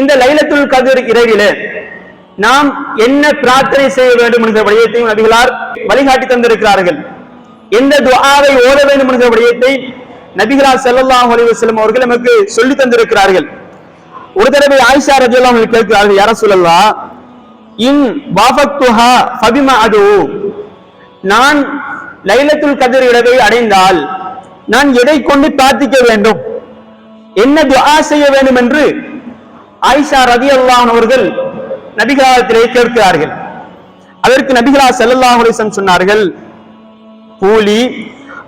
இந்த லைலத்துல் கதிர் இரவிலே நாம் என்ன பிரார்த்தனை செய்ய வேண்டும் என்ற விடயத்தையும் நபிகளார் வழிகாட்டி தந்திருக்கிறார்கள். எந்த துஆவை ஓத வேண்டும் என்ற விடயத்தை நபிகளார் செல்லல்லாம் அலைஹி அவர்கள் நமக்கு சொல்லி தந்திருக்கிறார்கள். ஒரு தடவை ஆயிஷா ரஜியல்லாஹு அவர்கள் கேட்கிறார்கள் யார சொல்லலாம் இன் வாஃபத்துஹா ஃபபிமா அது? நான் லைலத்துல் கதிர் இரவை அடைந்தால் நான் எதை கொண்டு பிரார்த்திக்க வேண்டும்? என்ன துஆ செய்ய வேண்டும் என்று ஆயிஷா ரதியல்லாஹு அவர்கள் நபிகளாரத்திலே கேட்கிறார்கள். அதற்கு நபிகளா ஸல்லல்லாஹு சொன்னார்கள் கூலி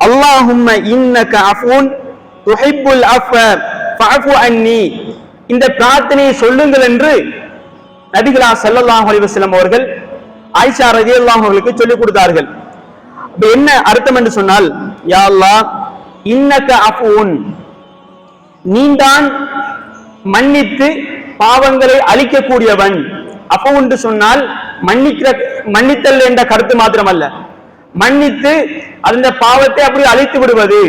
அல்லாஹும்ம இன்னக அஃபூன் துஹிப்புல் அஃப ஃபஅஃபு அன்னி. இந்த பிரார்த்தனையை சொல்லுங்கள் என்று நபிகளா ஸல்லல்லாஹு அலைஹி அவர்கள் ஆயிஷா அல்லாஹ் அவர்களுக்கு சொல்லிக் கொடுத்தார்கள். அப்ப என்ன அர்த்தம் என்று சொன்னால் யா அல்லாஹ் இன்னக அஃபூன். நீதான் மன்னித்து பாவங்களை அழிக்கக்கூடியவன். அப்போ உண்டு சொன்னால் மன்னிக்கிற மன்னித்தல் என்ற கருத்து மாத்திரமல்ல. மன்னித்து அந்த பாவத்தை அப்படி அழித்து விடுவது.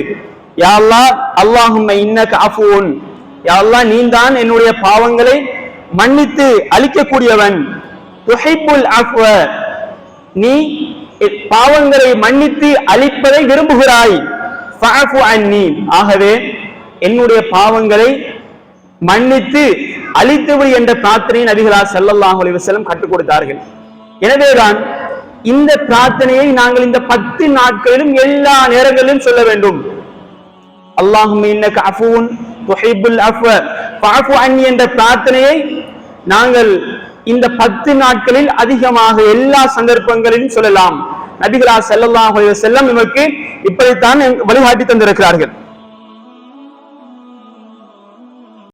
யாழ்லா அல்லாஹ் அல்லாஹும்ம இன்னக அஃபூன். யா அல்லாஹ் என்னுடைய பாவங்களை மன்னித்து அழிக்கக்கூடியவன். துஹிப்புல் அஃவ நீ பாவங்களை மன்னித்து அழிப்பதை விரும்புகிறாய். ஆகவே என்னுடைய பாவங்களை மன்னித்து அழித்துவிடு என்ற பிரார்த்தனையை நபிகளா ஸல்லல்லாஹு அலைஹி கற்றுக் கொடுத்தார்கள். எனவேதான் இந்த பிரார்த்தனையை நாங்கள் இந்த பத்து நாட்களிலும் எல்லா நேரங்களிலும் சொல்ல வேண்டும். அல்லாஹும் என்ற பிரார்த்தனையை நாங்கள் இந்த பத்து நாட்களில் அதிகமாக எல்லா சந்தர்ப்பங்களிலும் சொல்லலாம். நபிகளா ஸல்லல்லாஹு அலைஹி நமக்கு இப்படித்தான் வழிகாட்டி தந்திருக்கிறார்கள்.